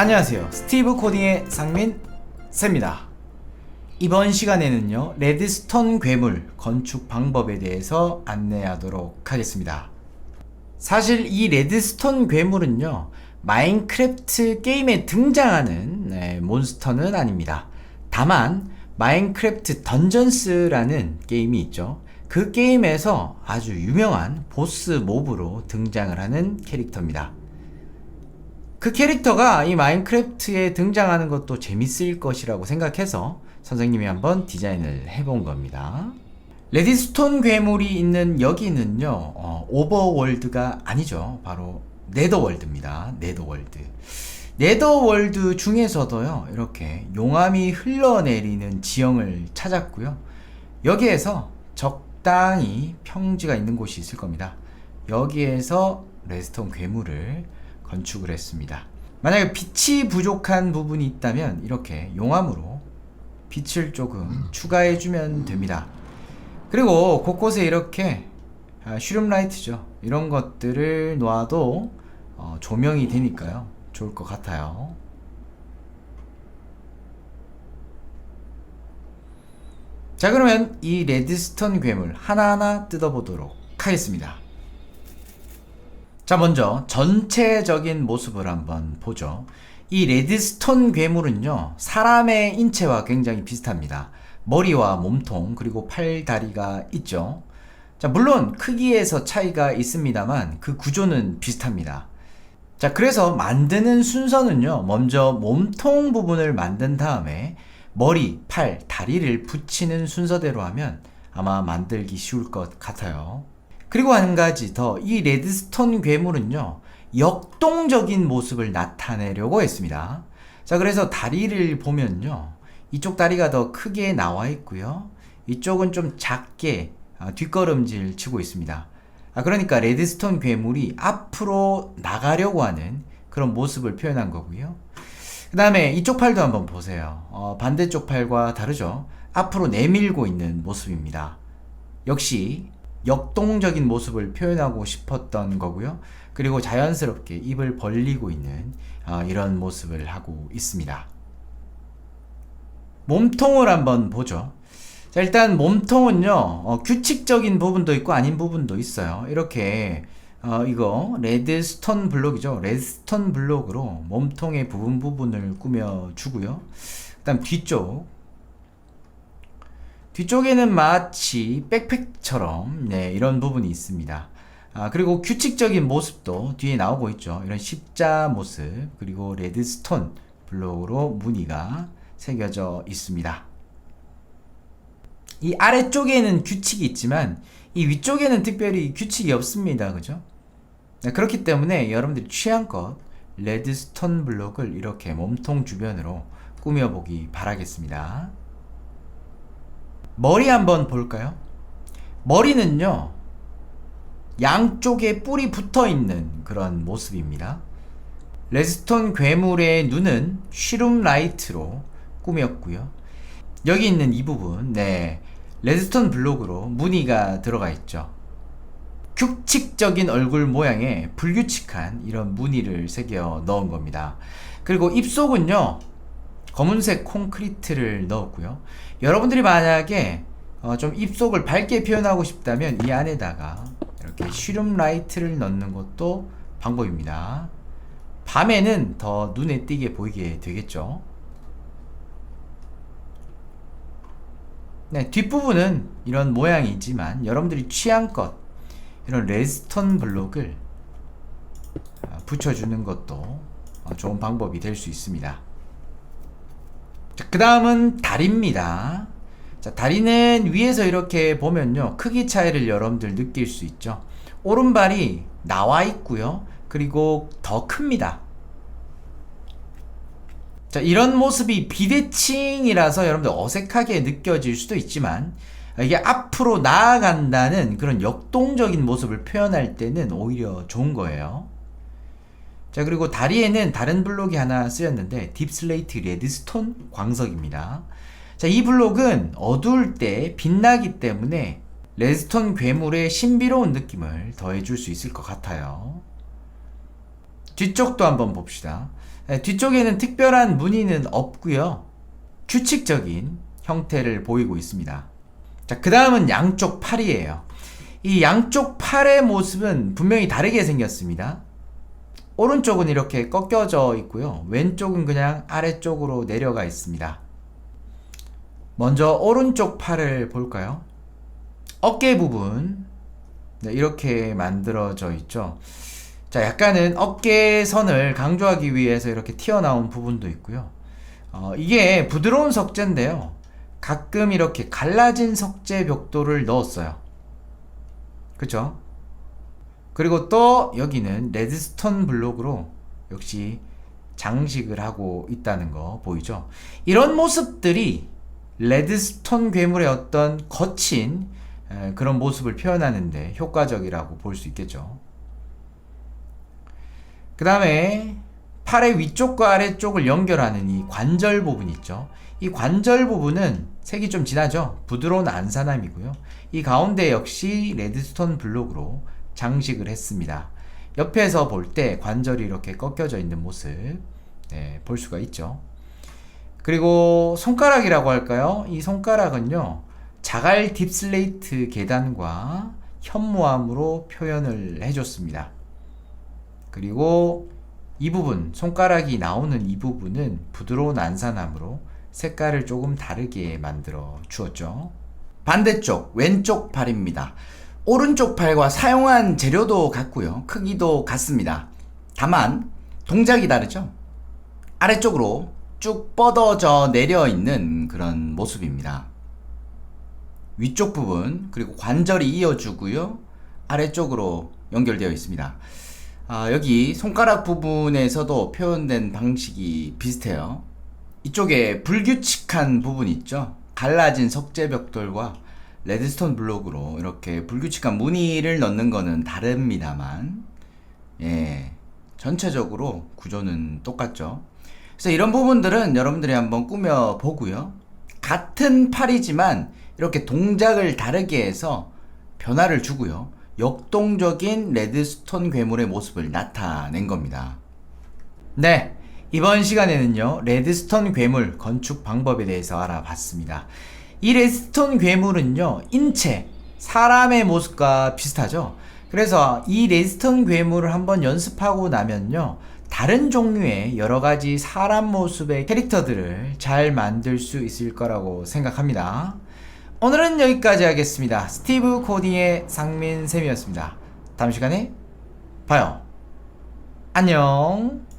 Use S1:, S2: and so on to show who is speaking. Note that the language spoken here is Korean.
S1: 안녕하세요. 스티브 코딩의 상민 쌤입니다. 이번 시간에는요, 레드스톤 괴물 건축 방법에 대해서 안내하도록 하겠습니다. 사실 이 레드스톤 괴물은요, 마인크래프트 게임에 등장하는 네, 몬스터는 아닙니다. 다만, 마인크래프트 던전스라는 게임이 있죠. 그 게임에서 아주 유명한 보스 몹으로 등장을 하는 캐릭터입니다. 그 캐릭터가 이 마인크래프트에 등장하는 것도 재밌을 것이라고 생각해서 선생님이 한번 디자인을 해본 겁니다. 레디스톤 괴물이 있는 여기는요, 어, 오버월드가 아니죠. 바로 네더월드입니다. 네더월드. 네더월드 중에서도요, 이렇게 용암이 흘러내리는 지형을 찾았고요. 여기에서 적당히 평지가 있는 곳이 있을 겁니다. 여기에서 레스톤 괴물을 건축을 했습니다. 만약에 빛이 부족한 부분이 있다면 이렇게 용암으로 빛을 조금 추가해주면 됩니다. 그리고 곳곳에 이렇게 아, 슈룸 라이트죠. 이런 것들을 놓아도 어, 조명이 되니까요. 좋을 것 같아요. 자 그러면 이 레드스톤 괴물 하나하나 뜯어보도록 하겠습니다. 자 먼저 전체적인 모습을 한번 보죠. 이 레드스톤 괴물은요 사람의 인체와 굉장히 비슷합니다. 머리와 몸통 그리고 팔 다리가 있죠. 자 물론 크기에서 차이가 있습니다만 그 구조는 비슷합니다. 자 그래서 만드는 순서는요 먼저 몸통 부분을 만든 다음에 머리, 팔, 다리를 붙이는 순서대로 하면 아마 만들기 쉬울 것 같아요. 그리고 한 가지 더, 이 레드스톤 괴물은요, 역동적인 모습을 나타내려고 했습니다. 자, 그래서 다리를 보면요, 이쪽 다리가 더 크게 나와 있고요, 이쪽은 좀 작게 아, 뒷걸음질 치고 있습니다. 아, 그러니까 레드스톤 괴물이 앞으로 나가려고 하는 그런 모습을 표현한 거고요. 그 다음에 이쪽 팔도 한번 보세요. 어, 반대쪽 팔과 다르죠? 앞으로 내밀고 있는 모습입니다. 역시 역동적인 모습을 표현하고 싶었던 거고요. 그리고 자연스럽게 입을 벌리고 있는 어, 이런 모습을 하고 있습니다. 몸통을 한번 보죠. 자, 일단 몸통은요, 어, 규칙적인 부분도 있고 아닌 부분도 있어요. 이렇게 어, 이거 레드스톤 블록이죠. 레드스톤 블록으로 몸통의 부분 부분을 꾸며 주고요. 그 다음 뒤쪽 뒤쪽에는 마치 백팩처럼 네, 이런 부분이 있습니다. 아, 그리고 규칙적인 모습도 뒤에 나오고 있죠. 이런 십자 모습 그리고 레드스톤 블록으로 무늬가 새겨져 있습니다. 이 아래쪽에는 규칙이 있지만 이 위쪽에는 특별히 규칙이 없습니다. 그죠? 네, 그렇기 때문에 여러분들이 취향껏 레드스톤 블록을 이렇게 몸통 주변으로 꾸며보기 바라겠습니다. 머리 한번 볼까요? 머리는요, 양쪽에 뿔이 붙어 있는 그런 모습입니다. 레드스톤 괴물의 눈은 쉬룸 라이트로 꾸몄고요. 여기 있는 이 부분, 네, 레드스톤 블록으로 무늬가 들어가 있죠. 규칙적인 얼굴 모양에 불규칙한 이런 무늬를 새겨 넣은 겁니다. 그리고 입속은요, 검은색 콘크리트를 넣었고요. 여러분들이 만약에 어, 좀 입속을 밝게 표현하고 싶다면 이 안에다가 이렇게 쉬룸 라이트를 넣는 것도 방법입니다. 밤에는 더 눈에 띄게 보이게 되겠죠. 네, 뒷부분은 이런 모양이지만 여러분들이 취향껏 이런 레스턴 블록을 아, 붙여주는 것도 어, 좋은 방법이 될 수 있습니다. 그 다음은 다리입니다. 자, 다리는 위에서 이렇게 보면요. 크기 차이를 여러분들 느낄 수 있죠. 오른발이 나와 있고요. 그리고 더 큽니다. 자, 이런 모습이 비대칭이라서 여러분들 어색하게 느껴질 수도 있지만 이게 앞으로 나아간다는 그런 역동적인 모습을 표현할 때는 오히려 좋은 거예요. 자, 그리고 다리에는 다른 블록이 하나 쓰였는데 딥슬레이트 레드스톤 광석입니다. 자, 이 블록은 어두울 때 빛나기 때문에 레드스톤 괴물의 신비로운 느낌을 더해줄 수 있을 것 같아요. 뒤쪽도 한번 봅시다. 예, 뒤쪽에는 특별한 무늬는 없고요. 규칙적인 형태를 보이고 있습니다. 자, 그 다음은 양쪽 팔이에요. 이 양쪽 팔의 모습은 분명히 다르게 생겼습니다. 오른쪽은 이렇게 꺾여져 있고요. 왼쪽은 그냥 아래쪽으로 내려가 있습니다. 먼저 오른쪽 팔을 볼까요? 어깨 부분 네, 이렇게 만들어져 있죠. 자, 약간은 어깨 선을 강조하기 위해서 이렇게 튀어나온 부분도 있고요. 어, 이게 부드러운 석재인데요. 가끔 이렇게 갈라진 석재 벽돌을 넣었어요. 그쵸? 그리고 또 여기는 레드스톤 블록으로 역시 장식을 하고 있다는 거 보이죠? 이런 모습들이 레드스톤 괴물의 어떤 거친 에, 그런 모습을 표현하는데 효과적이라고 볼 수 있겠죠. 그 다음에 팔의 위쪽과 아래쪽을 연결하는 이 관절 부분 있죠. 이 관절 부분은 색이 좀 진하죠. 부드러운 안산함이고요. 이 가운데 역시 레드스톤 블록으로 장식을 했습니다. 옆에서 볼 때 관절이 이렇게 꺾여져 있는 모습 네, 볼 수가 있죠. 그리고 손가락이라고 할까요? 이 손가락은요. 자갈 딥슬레이트 계단과 현무암으로 표현을 해줬습니다. 그리고 이 부분, 손가락이 나오는 이 부분은 부드러운 안산함으로 색깔을 조금 다르게 만들어 주었죠. 반대쪽, 왼쪽 팔입니다. 오른쪽 팔과 사용한 재료도 같고요. 크기도 같습니다. 다만, 동작이 다르죠? 아래쪽으로 쭉 뻗어져 내려 있는 그런 모습입니다. 위쪽 부분, 그리고 관절이 이어주고요. 아래쪽으로 연결되어 있습니다. 아, 여기 손가락 부분에서도 표현된 방식이 비슷해요. 이쪽에 불규칙한 부분 있죠? 갈라진 석재벽돌과 레드스톤 블록으로 이렇게 불규칙한 무늬를 넣는 거는 다릅니다만, 예, 전체적으로 구조는 똑같죠. 그래서 이런 부분들은 여러분들이 한번 꾸며 보고요. 같은 팔이지만 이렇게 동작을 다르게 해서 변화를 주고요. 역동적인 레드스톤 괴물의 모습을 나타낸 겁니다. 네. 이번 시간에는요, 레드스톤 괴물 건축 방법에 대해서 알아봤습니다. 이 레드스톤 괴물은요, 인체, 사람의 모습과 비슷하죠? 그래서 이 레드스톤 괴물을 한번 연습하고 나면요, 다른 종류의 여러 가지 사람 모습의 캐릭터들을 잘 만들 수 있을 거라고 생각합니다. 오늘은 여기까지 하겠습니다. 스티브 코딩의 상민쌤이었습니다. 다음 시간에 봐요. 안녕.